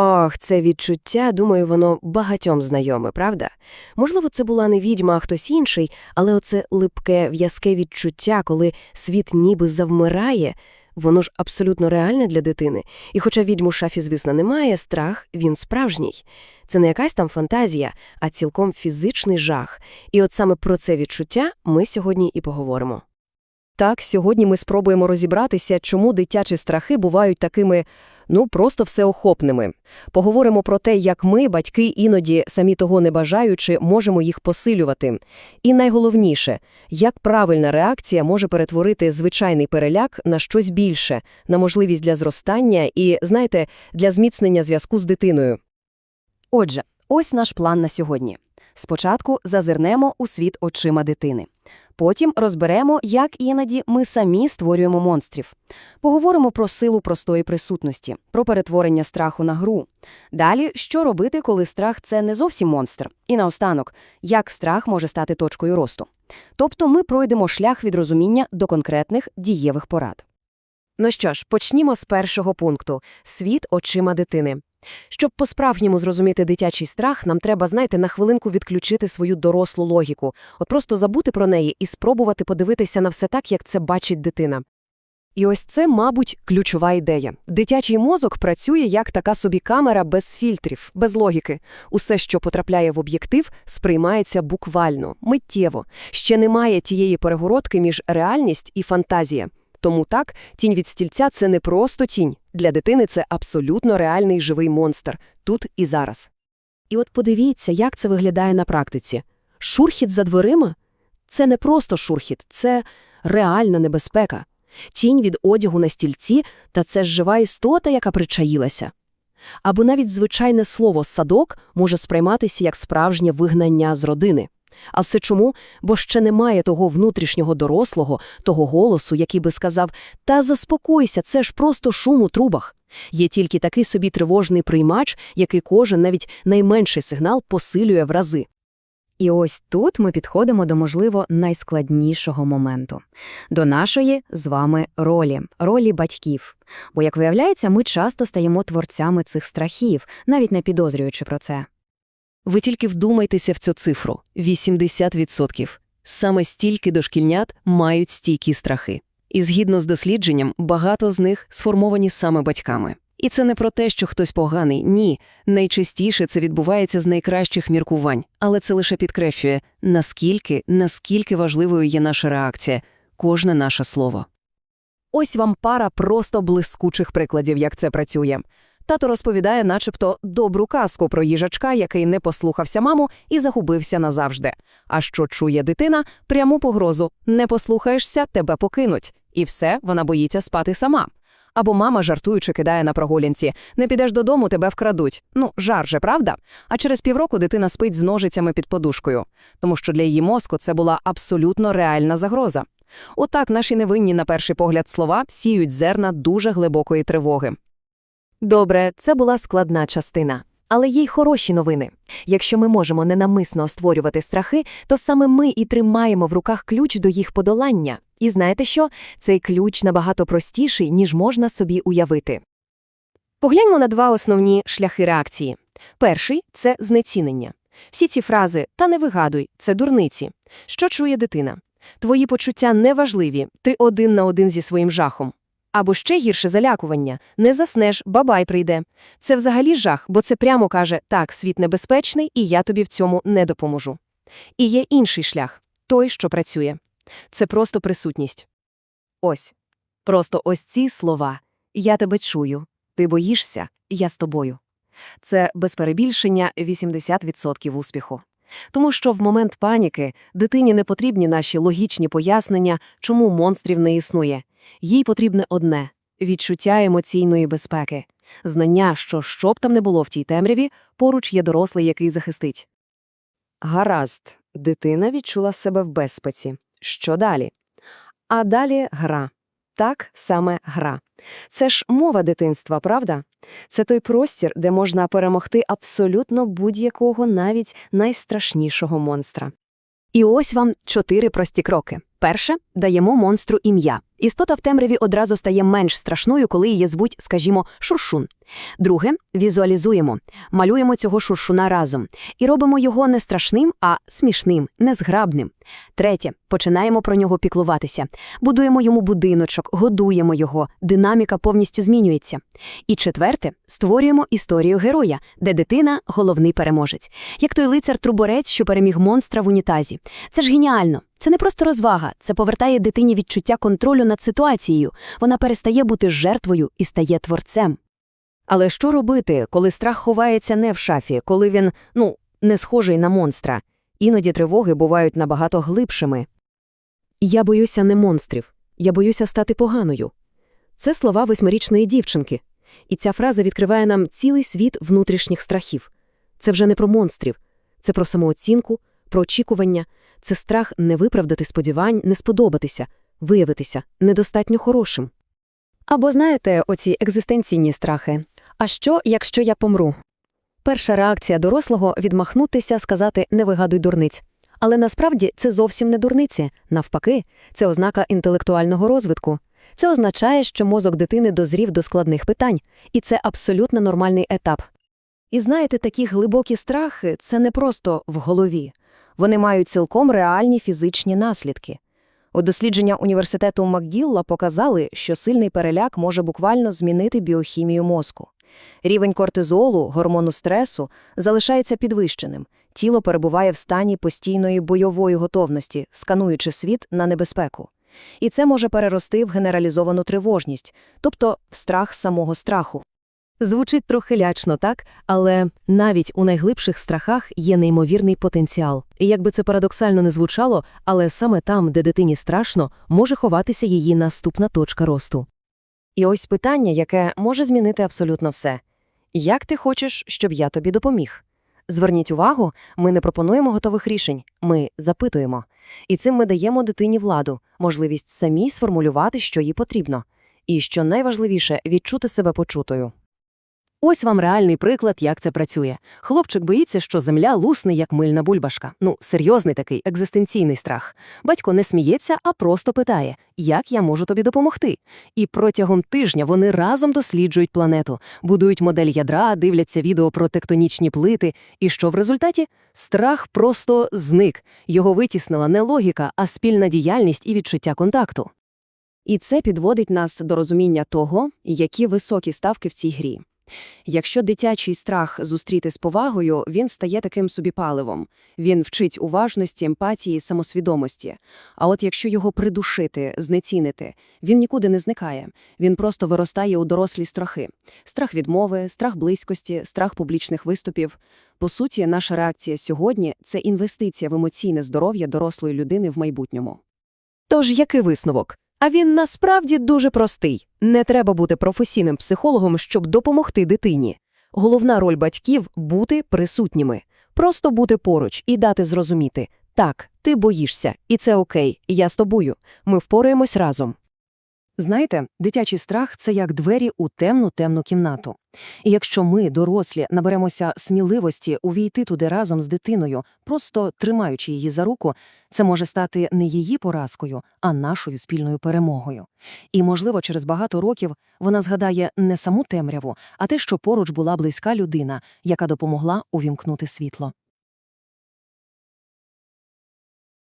Ох, це відчуття, думаю, воно багатьом знайоме, правда? Можливо, це була не відьма, а хтось інший, але оце липке, в'язке відчуття, коли світ ніби завмирає, воно ж абсолютно реальне для дитини. І хоча відьм у шафі, звісно, немає, страх, він справжній. Це не якась там фантазія, а цілком фізичний жах. І от саме про це відчуття ми сьогодні і поговоримо. Так, сьогодні ми спробуємо розібратися, чому дитячі страхи бувають такими, ну, просто всеохопними. Поговоримо про те, як ми, батьки, іноді, самі того не бажаючи, можемо їх посилювати. І найголовніше, як правильна реакція може перетворити звичайний переляк на щось більше, на можливість для зростання і, знаєте, для зміцнення зв'язку з дитиною. Отже, ось наш план на сьогодні. Спочатку зазирнемо у світ очима дитини. Потім розберемо, як іноді ми самі створюємо монстрів. Поговоримо про силу простої присутності, про перетворення страху на гру. Далі, що робити, коли страх це не зовсім монстр. І наостанок, як страх може стати точкою росту. Тобто ми пройдемо шлях від розуміння до конкретних дієвих порад. Ну що ж, почнімо з першого пункту – світ очима дитини. Щоб по-справжньому зрозуміти дитячий страх, нам треба, знаєте, на хвилинку відключити свою дорослу логіку, от просто забути про неї і спробувати подивитися на все так, як це бачить дитина. І ось це, мабуть, ключова ідея. Дитячий мозок працює як така собі камера без фільтрів, без логіки. Усе, що потрапляє в об'єктив, сприймається буквально, миттєво. Ще немає тієї перегородки між реальність і фантазія. Тому так, тінь від стільця – це не просто тінь. Для дитини це абсолютно реальний живий монстр, тут і зараз. І от подивіться, як це виглядає на практиці. Шурхіт за дверима – це не просто шурхіт, це реальна небезпека. Тінь від одягу на стільці – та це ж жива істота, яка причаїлася. Або навіть звичайне слово «садок» може сприйматися як справжнє вигнання з родини. А все чому? Бо ще немає того внутрішнього дорослого, того голосу, який би сказав «Та заспокойся, це ж просто шум у трубах». Є тільки такий собі тривожний приймач, який кожен, навіть найменший сигнал, посилює в рази. І ось тут ми підходимо до, можливо, найскладнішого моменту – до нашої з вами ролі, ролі батьків. Бо, як виявляється, ми часто стаємо творцями цих страхів, навіть не підозрюючи про це. Ви тільки вдумайтеся в цю цифру – 80%. Саме стільки дошкільнят мають стійкі страхи. І згідно з дослідженням, багато з них сформовані саме батьками. І це не про те, що хтось поганий, ні. Найчастіше це відбувається з найкращих міркувань, але це лише підкреслює, наскільки, наскільки важливою є наша реакція, кожне наше слово. Ось вам пара просто блискучих прикладів, як це працює. Тато розповідає начебто добру казку про їжачка, який не послухався маму і загубився назавжди. А що чує дитина? Пряму погрозу «не послухаєшся, тебе покинуть». І все, вона боїться спати сама. Або мама, жартуючи, кидає на прогулянці «не підеш додому, тебе вкрадуть». Ну, жар же, правда? А через півроку дитина спить з ножицями під подушкою. Тому що для її мозку це була абсолютно реальна загроза. Отак наші невинні, на перший погляд, слова сіють зерна дуже глибокої тривоги. Добре, це була складна частина. Але є й хороші новини. Якщо ми можемо ненамисно створювати страхи, то саме ми і тримаємо в руках ключ до їх подолання. І знаєте що? Цей ключ набагато простіший, ніж можна собі уявити. Погляньмо на два основні шляхи реакції. Перший – це знецінення. Всі ці фрази «та не вигадуй» – це дурниці. Що чує дитина? Твої почуття неважливі, ти один на один зі своїм жахом. Або ще гірше залякування. Не заснеш, бабай прийде. Це взагалі жах, бо це прямо каже, так, світ небезпечний, і я тобі в цьому не допоможу. І є інший шлях той, що працює. Це просто присутність. Ось. Просто ось ці слова. Я тебе чую. Ти боїшся, я з тобою. Це без перебільшення 80% успіху. Тому що в момент паніки дитині не потрібні наші логічні пояснення, чому монстрів не існує. Їй потрібне одне відчуття емоційної безпеки, знання, що що б там не було в тій темряві, поруч є дорослий, який захистить. Гаразд, дитина відчула себе в безпеці. Що далі? А далі гра. Так саме гра. Це ж мова дитинства, правда? Це той простір, де можна перемогти абсолютно будь-якого, навіть найстрашнішого монстра. І ось вам чотири прості кроки. Перше – даємо монстру ім'я. Істота в темряві одразу стає менш страшною, коли її звуть, скажімо, шуршун. Друге – візуалізуємо. Малюємо цього шуршуна разом. І робимо його не страшним, а смішним, незграбним. Третє – починаємо про нього піклуватися. Будуємо йому будиночок, годуємо його, динаміка повністю змінюється. І четверте – створюємо історію героя, де дитина – головний переможець. Як той лицар-труборець, що переміг монстра в унітазі. Це ж геніально. Це не просто розвага, це повертає дитині відчуття контролю над ситуацією. Вона перестає бути жертвою і стає творцем. Але що робити, коли страх ховається не в шафі, коли він, ну, не схожий на монстра? Іноді тривоги бувають набагато глибшими. Я боюся не монстрів, я боюся стати поганою. Це слова восьмирічної дівчинки. І ця фраза відкриває нам цілий світ внутрішніх страхів. Це вже не про монстрів, це про самооцінку, про очікування, це страх не виправдати сподівань, не сподобатися, виявитися недостатньо хорошим. Або знаєте, оці екзистенційні страхи. А що, якщо я помру? Перша реакція дорослого відмахнутися, сказати «не вигадуй дурниць». Але насправді це зовсім не дурниці. Навпаки, це ознака інтелектуального розвитку. Це означає, що мозок дитини дозрів до складних питань, і це абсолютно нормальний етап. І знаєте, такі глибокі страхи – це не просто в голові. Вони мають цілком реальні фізичні наслідки. У дослідження університету МакГілла показали, що сильний переляк може буквально змінити біохімію мозку. Рівень кортизолу, гормону стресу, залишається підвищеним. Тіло перебуває в стані постійної бойової готовності, скануючи світ на небезпеку. І це може перерости в генералізовану тривожність, тобто в страх самого страху. Звучить трохи лячно, так? Але навіть у найглибших страхах є неймовірний потенціал. І як би це парадоксально не звучало, але саме там, де дитині страшно, може ховатися її наступна точка росту. І ось питання, яке може змінити абсолютно все. Як ти хочеш, щоб я тобі допоміг? Зверніть увагу, ми не пропонуємо готових рішень, ми запитуємо. І цим ми даємо дитині владу, можливість самій сформулювати, що їй потрібно. І, що найважливіше, відчути себе почутою. Ось вам реальний приклад, як це працює. Хлопчик боїться, що земля лусне, як мильна бульбашка. Ну, серйозний такий екзистенційний страх. Батько не сміється, а просто питає, як я можу тобі допомогти. І протягом тижня вони разом досліджують планету, будують модель ядра, дивляться відео про тектонічні плити. І що в результаті? Страх просто зник. Його витіснила не логіка, а спільна діяльність і відчуття контакту. І це підводить нас до розуміння того, які високі ставки в цій грі. Якщо дитячий страх зустріти з повагою, він стає таким собі паливом. Він вчить уважності, емпатії, самосвідомості. А от якщо його придушити, знецінити, він нікуди не зникає. Він просто виростає у дорослі страхи. Страх відмови, страх близькості, страх публічних виступів. По суті, наша реакція сьогодні – це інвестиція в емоційне здоров'я дорослої людини в майбутньому. Тож який висновок? А він насправді дуже простий. Не треба бути професійним психологом, щоб допомогти дитині. Головна роль батьків – бути присутніми. Просто бути поруч і дати зрозуміти – так, ти боїшся, і це окей, я з тобою. Ми впораємось разом. Знаєте, дитячий страх – це як двері у темну-темну кімнату. І якщо ми, дорослі, наберемося сміливості увійти туди разом з дитиною, просто тримаючи її за руку, це може стати не її поразкою, а нашою спільною перемогою. І, можливо, через багато років вона згадає не саму темряву, а те, що поруч була близька людина, яка допомогла увімкнути світло.